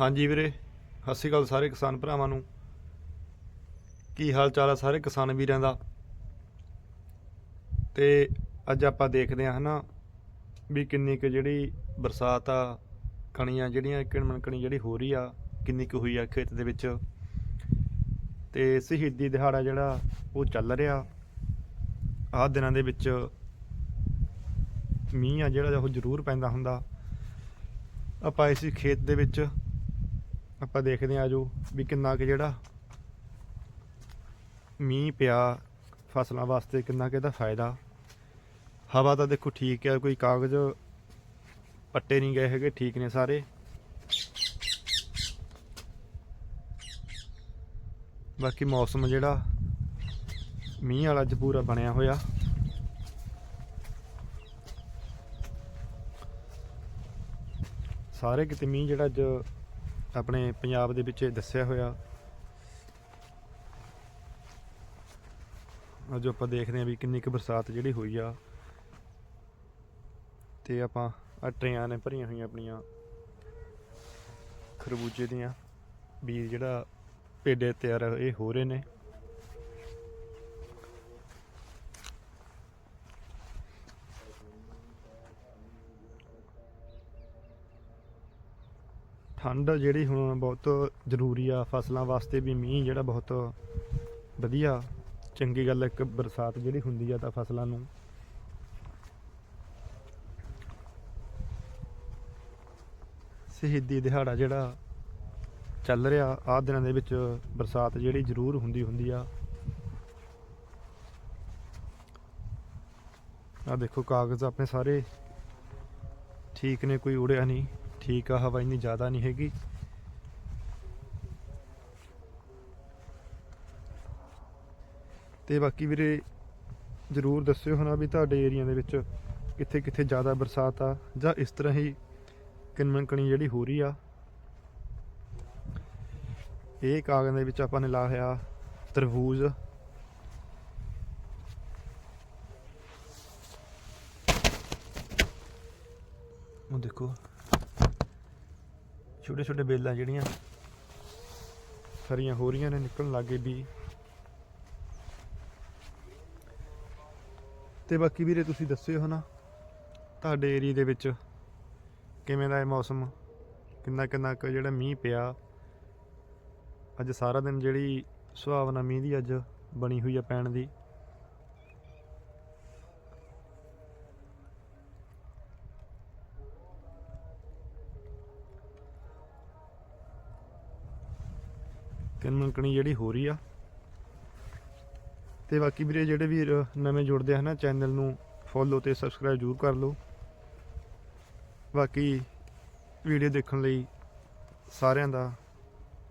ਹਾਂਜੀ ਵੀਰੇ, ਸਤਿ ਸ਼੍ਰੀ ਅਕਾਲ ਸਾਰੇ ਕਿਸਾਨ ਭਰਾਵਾਂ ਨੂੰ। ਕੀ ਹਾਲ ਚਾਲ ਆ ਸਾਰੇ ਕਿਸਾਨ ਵੀਰਾਂ ਦਾ? ਤੇ ਅੱਜ ਆਪਾਂ ਦੇਖਦੇ ਹਾਂ ਹਨਾ ਵੀ ਕਿੰਨੀ ਕੁ ਜਿਹੜੀ ਬਰਸਾਤ ਆ, ਕਣੀਆਂ ਜਿਹੜੀਆਂ ਕਿਣਮਣ ਕਣੀ ਜਿਹੜੀ ਹੋ ਰਹੀ ਆ, ਕਿੰਨੀ ਕੁ ਹੋਈ ਆ ਖੇਤ ਦੇ ਵਿੱਚ। ਤੇ ਸ਼ਹੀਦੀ ਦਿਹਾੜਾ ਜਿਹੜਾ ਉਹ ਚੱਲ ਰਿਹਾ। ਆਹ ਦਿਨਾਂ ਦੇ ਵਿੱਚ ਮੀਂਹ ਆ ਜਿਹੜਾ, ਉਹ ਜ਼ਰੂਰ ਪੈਂਦਾ ਹੁੰਦਾ। ਆਪਾਂ ਇਸ ਖੇਤ ਦੇ ਵਿੱਚ ਆਪਾਂ ਦੇਖਦੇ ਹਾਂ ਜੋ ਵੀ ਕਿੰਨਾ ਕੁ ਜਿਹੜਾ ਮੀਂਹ ਪਿਆ ਫਸਲਾਂ ਵਾਸਤੇ ਕਿੰਨਾ ਕੁ ਇਹਦਾ ਫਾਇਦਾ। ਹਵਾ ਤਾਂ ਦੇਖੋ ਠੀਕ ਹੈ, ਕੋਈ ਕਾਗਜ਼ ਪੱਟੇ ਨਹੀਂ ਗਏ ਹੈਗੇ, ਠੀਕ ਨੇ ਸਾਰੇ। ਬਾਕੀ ਮੌਸਮ ਜਿਹੜਾ ਮੀਂਹ ਵਾਲਾ ਅੱਜ ਪੂਰਾ ਬਣਿਆ ਹੋਇਆ। ਸਾਰੇ ਕਿਤੇ ਮੀਂਹ ਜਿਹੜਾ ਅੱਜ ਆਪਣੇ ਪੰਜਾਬ ਦੇ ਵਿੱਚ ਦੱਸਿਆ ਹੋਇਆ। ਅੱਜ ਆਪਾਂ ਦੇਖਦੇ ਹਾਂ ਵੀ ਕਿੰਨੀ ਕੁ ਬਰਸਾਤ ਜਿਹੜੀ ਹੋਈ ਆ। ਤੇ ਆਪਾਂ ਆਹ ਟਰੇਆਂ ਨੇ ਭਰੀਆਂ ਹੋਈਆਂ ਆਪਣੀਆਂ। ਖਰਬੂਜੇ ਦੀਆਂ। ਬੀਜ ਜਿਹੜਾ ਪੇਡੇ ਤਿਆਰ ਇਹ ਹੋ ਰਹੇ ਨੇ। ਠੰਡ ਜਿਹੜੀ ਹੁਣ ਬਹੁਤ ਜ਼ਰੂਰੀ ਆ, ਫਸਲਾਂ ਵਾਸਤੇ ਵੀ ਮੀਂਹ ਜਿਹੜਾ ਬਹੁਤ ਵਧੀਆ। ਚੰਗੀ ਗੱਲ ਇੱਕ ਬਰਸਾਤ ਜਿਹੜੀ ਹੁੰਦੀ ਆ ਤਾਂ ਫਸਲਾਂ ਨੂੰ। ਸ਼ਹੀਦੀ ਦਿਹਾੜਾ ਜਿਹੜਾ ਚੱਲ ਰਿਹਾ, ਆਹ ਦਿਨਾਂ ਦੇ ਵਿੱਚ ਬਰਸਾਤ ਜਿਹੜੀ ਜ਼ਰੂਰ ਹੁੰਦੀ ਹੁੰਦੀ ਆ। ਆ ਦੇਖੋ, ਕਾਗਜ਼ ਆਪਣੇ ਸਾਰੇ ਠੀਕ ਨੇ, ਕੋਈ ਉੜਿਆ ਨਹੀਂ। ਠੀਕ ਆ, ਹਵਾ ਇੰਨੀ ਜ਼ਿਆਦਾ ਨਹੀਂ ਹੈਗੀ। ਤੇ ਬਾਕੀ ਵੀਰੇ, ਜਰੂਰ ਦੱਸਿਓ ਹਨਾ ਵੀ ਤੁਹਾਡੇ ਏਰੀਆ ਦੇ ਵਿੱਚ ਕਿੱਥੇ ਕਿੱਥੇ ਜ਼ਿਆਦਾ ਬਰਸਾਤ ਆ, ਜਾਂ ਇਸ ਤਰ੍ਹਾਂ ਹੀ ਕਿਨਮਨਕਣੀ ਜਿਹੜੀ ਹੋ ਰਹੀ ਆ। ਇਹ ਕਾਗਜ਼ ਦੇ ਵਿੱਚ ਆਪਾਂ ਨੇ ਲਾ ਹੋਇਆ ਤਰਬੂਜ। ਉਹ ਦੇਖੋ। ਛੋਟੇ ਛੋਟੇ ਬੇਲਾਂ ਜਿਹੜੀਆਂ ਹਰੀਆਂ ਹੋ ਰਹੀਆਂ ਨੇ, ਨਿਕਲਣ ਲੱਗੇ ਵੀ ਤੇ ਬਾਕੀ ਵੀਰੇ ਤੁਸੀਂ ਦੱਸਿਓ ਹਨਾ, ਤੁਹਾਡੇ ਏਰੀਆ ਦੇ ਵਿੱਚ ਕਿਵੇਂ ਦਾ ਹੈ ਮੌਸਮ? ਕਿੰਨਾ ਕਿੰਨਾ ਕੁ ਜਿਹੜਾ ਮੀਂਹ ਪਿਆ? ਅੱਜ ਸਾਰਾ ਦਿਨ ਜਿਹੜੀ ਸੁਹਾਵਨਾ ਮੀਂਹ ਦੀ ਅੱਜ ਬਣੀ ਹੋਈ ਆ ਪੈਣ ਦੀ। ਕਿੰਨਕਣੀ ਜਿਹੜੀ ਹੋ ਰਹੀ ਆ। ਤੇ ਬਾਕੀ ਵੀਰੇ ਜਿਹੜੇ ਵੀਰ ਨਵੇਂ ਜੁੜਦੇ ਹਨ ਚੈਨਲ ਨੂੰ ਫੋਲੋ ਤੇ ਸਬਸਕ੍ਰਾਈਬ ਜ਼ਰੂਰ ਕਰ ਲਓ। ਬਾਕੀ ਵੀਡੀਓ ਦੇਖਣ ਲਈ ਸਾਰਿਆਂ ਦਾ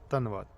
ਧੰਨਵਾਦ।